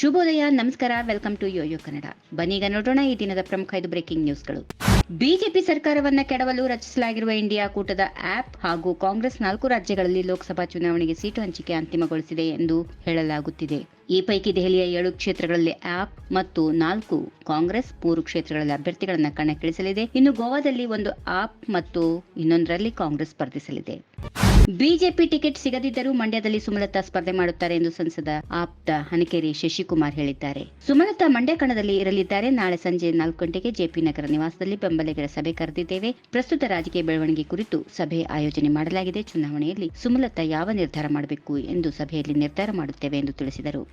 ಶುಭೋದಯ, ನಮಸ್ಕಾರ, welcome to yoyo Kannada. ಬನ್ನೀಗ ನೋಡೋಣ ಈ ದಿನದ ಪ್ರಮುಖ ಐದು ಬ್ರೇಕಿಂಗ್ ನ್ಯೂಸ್ಗಳು. ಬಿಜೆಪಿ ಸರ್ಕಾರವನ್ನ ಕೆಡವಲು ರಚಿಸಲಾಗಿರುವ ಇಂಡಿಯಾ ಕೂಟದ ಆಪ್ ಹಾಗೂ ಕಾಂಗ್ರೆಸ್ ನಾಲ್ಕು ರಾಜ್ಯಗಳಲ್ಲಿ ಲೋಕಸಭಾ ಚುನಾವಣೆಗೆ ಸೀಟು ಹಂಚಿಕೆ ಅಂತಿಮಗೊಳಿಸಿದೆ ಎಂದು ಹೇಳಲಾಗುತ್ತಿದೆ. ಈ ಪೈಕಿ ದೆಹಲಿಯ ಏಳು ಕ್ಷೇತ್ರಗಳಲ್ಲಿ ಆಪ್ ಮತ್ತು ನಾಲ್ಕು ಕಾಂಗ್ರೆಸ್, ಮೂರು ಕ್ಷೇತ್ರಗಳಲ್ಲಿ ಅಭ್ಯರ್ಥಿಗಳನ್ನು ಕಣಕ್ಕಿಳಿಸಲಿದೆ. ಇನ್ನು ಗೋವಾದಲ್ಲಿ ಒಂದು ಆಪ್ ಮತ್ತು ಇನ್ನೊಂದರಲ್ಲಿ ಕಾಂಗ್ರೆಸ್ ಸ್ಪರ್ಧಿಸಲಿದೆ. ಬಿಜೆಪಿ ಟಿಕೆಟ್ ಸಿಗದಿದ್ದರೂ ಮಂಡ್ಯದಲ್ಲಿ ಸುಮಲತಾ ಸ್ಪರ್ಧೆ ಮಾಡುತ್ತಾರೆ ಎಂದು ಸಂಸದ ಆಪ್ತ ಹನಕೇರಿ ಶಶಿಕುಮಾರ್ ಹೇಳಿದ್ದಾರೆ. ಸುಮಲತಾ ಮಂಡ್ಯ ಕಣದಲ್ಲಿ ಇರಲಿದ್ದಾರೆ. ನಾಳೆ ಸಂಜೆ ನಾಲ್ಕು ಗಂಟೆಗೆ ಜೆಪಿ ನಗರ ನಿವಾಸದಲ್ಲಿ ಬೆಂಬಲಿಗರ ಸಭೆ ಕರೆದಿದ್ದೇವೆ. ಪ್ರಸ್ತುತ ರಾಜಕೀಯ ಬೆಳವಣಿಗೆ ಕುರಿತು ಸಭೆ ಆಯೋಜನೆ ಮಾಡಲಾಗಿದೆ. ಚುನಾವಣೆಯಲ್ಲಿ ಸುಮಲತಾ ಯಾವ ನಿರ್ಧಾರ ಮಾಡಬೇಕು ಎಂದು ಸಭೆಯಲ್ಲಿ ನಿರ್ಧಾರ ಮಾಡುತ್ತೇವೆ ಎಂದು ತಿಳಿಸಿದರು.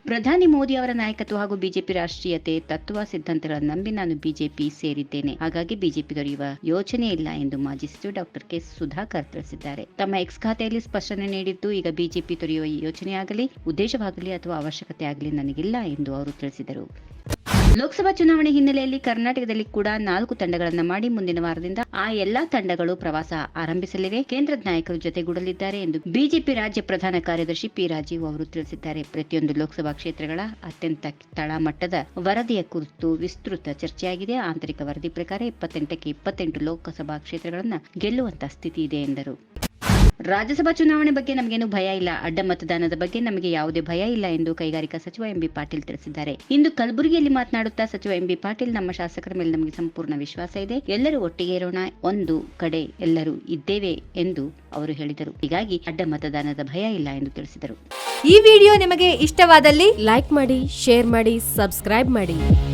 ಪ್ರಧಾನಿ ಮೋದಿ ಅವರ ನಾಯಕತ್ವ ಹಾಗೂ ಬಿಜೆಪಿ ರಾಷ್ಟ್ರೀಯತೆ, ತತ್ವ ಸಿದ್ಧಾಂತಗಳನ್ನು ನಂಬಿ ನಾನು ಬಿಜೆಪಿ ಸೇರಿದ್ದೇನೆ. ಹಾಗಾಗಿ ಬಿಜೆಪಿ ದೊರೆಯುವ ಯೋಚನೆ ಇಲ್ಲ ಎಂದು ಮಾಜಿ ಸಚಿವ ಡಾಕ್ಟರ್ ಕೆ. ಸುಧಾಕರ್ ತಿಳಿಸಿದ್ದಾರೆ. ತಮ್ಮ ಎಕ್ಸ್ ಖಾತೆಯಲ್ಲಿ ಸ್ಪಷ್ಟನೆ ನೀಡಿದ್ದು, ಈಗ ಬಿಜೆಪಿ ತೊರೆಯುವ ಯೋಚನೆಯಾಗಲಿ, ಉದ್ದೇಶವಾಗಲಿ ಅಥವಾ ಅವಶ್ಯಕತೆ ಆಗಲಿ ನನಗಿಲ್ಲ ಎಂದು ಅವರು ತಿಳಿಸಿದರು. ಲೋಕಸಭಾ ಚುನಾವಣೆ ಹಿನ್ನೆಲೆಯಲ್ಲಿ ಕರ್ನಾಟಕದಲ್ಲಿ ಕೂಡ ನಾಲ್ಕು ತಂಡಗಳನ್ನ ಮಾಡಿ ಮುಂದಿನ ವಾರದಿಂದ ಆ ಎಲ್ಲಾ ತಂಡಗಳು ಪ್ರವಾಸ ಆರಂಭಿಸಲಿವೆ. ಕೇಂದ್ರದ ನಾಯಕರು ಜೊತೆಗೂಡಲಿದ್ದಾರೆ ಎಂದು ಬಿಜೆಪಿ ರಾಜ್ಯ ಪ್ರಧಾನ ಕಾರ್ಯದರ್ಶಿ ಪಿ ರಾಜೀವ್ ಅವರು ತಿಳಿಸಿದ್ದಾರೆ. ಪ್ರತಿಯೊಂದು ಲೋಕಸಭಾ ಕ್ಷೇತ್ರಗಳ ಅತ್ಯಂತ ತಳಮಟ್ಟದ ವರದಿಯ ಕುರಿತು ವಿಸ್ತೃತ ಚರ್ಚೆಯಾಗಿದೆ. ಆಂತರಿಕ ವರದಿ ಪ್ರಕಾರ ಇಪ್ಪತ್ತೆಂಟಕ್ಕೆ ಇಪ್ಪತ್ತೆಂಟು ಲೋಕಸಭಾ ಕ್ಷೇತ್ರಗಳನ್ನು ಗೆಲ್ಲುವಂತಹ ಸ್ಥಿತಿ ಇದೆ ಎಂದರು. ರಾಜ್ಯಸಭಾ ಚುನಾವಣೆ ಬಗ್ಗೆ ನಮಗೇನು ಭಯ ಇಲ್ಲ. ಅಡ್ಡ ಮತದಾನದ ಬಗ್ಗೆ ನಮಗೆ ಯಾವುದೇ ಭಯ ಇಲ್ಲ ಎಂದು ಕೈಗಾರಿಕಾ ಸಚಿವ ಎಂಬಿ ಪಾಟೀಲ್ ತಿಳಿಸಿದ್ದಾರೆ. ಇಂದು ಕಲಬುರಗಿಯಲ್ಲಿ ಮಾತನಾಡುತ್ತಾ ಸಚಿವ ಎಂಬಿ ಪಾಟೀಲ್, ನಮ್ಮ ಶಾಸಕರ ಮೇಲೆ ನಮಗೆ ಸಂಪೂರ್ಣ ವಿಶ್ವಾಸ ಇದೆ. ಎಲ್ಲರೂ ಒಟ್ಟಿಗೆ ಇರೋಣ, ಒಂದು ಕಡೆ ಎಲ್ಲರೂ ಇದ್ದೇವೆ ಎಂದು ಅವರು ಹೇಳಿದರು. ಹೀಗಾಗಿ ಅಡ್ಡ ಮತದಾನದ ಭಯ ಇಲ್ಲ ಎಂದು ತಿಳಿಸಿದರು. ಈ ವಿಡಿಯೋ ನಿಮಗೆ ಇಷ್ಟವಾದಲ್ಲಿ ಲೈಕ್ ಮಾಡಿ, ಶೇರ್ ಮಾಡಿ, ಸಬ್ಸ್ಕ್ರೈಬ್ ಮಾಡಿ.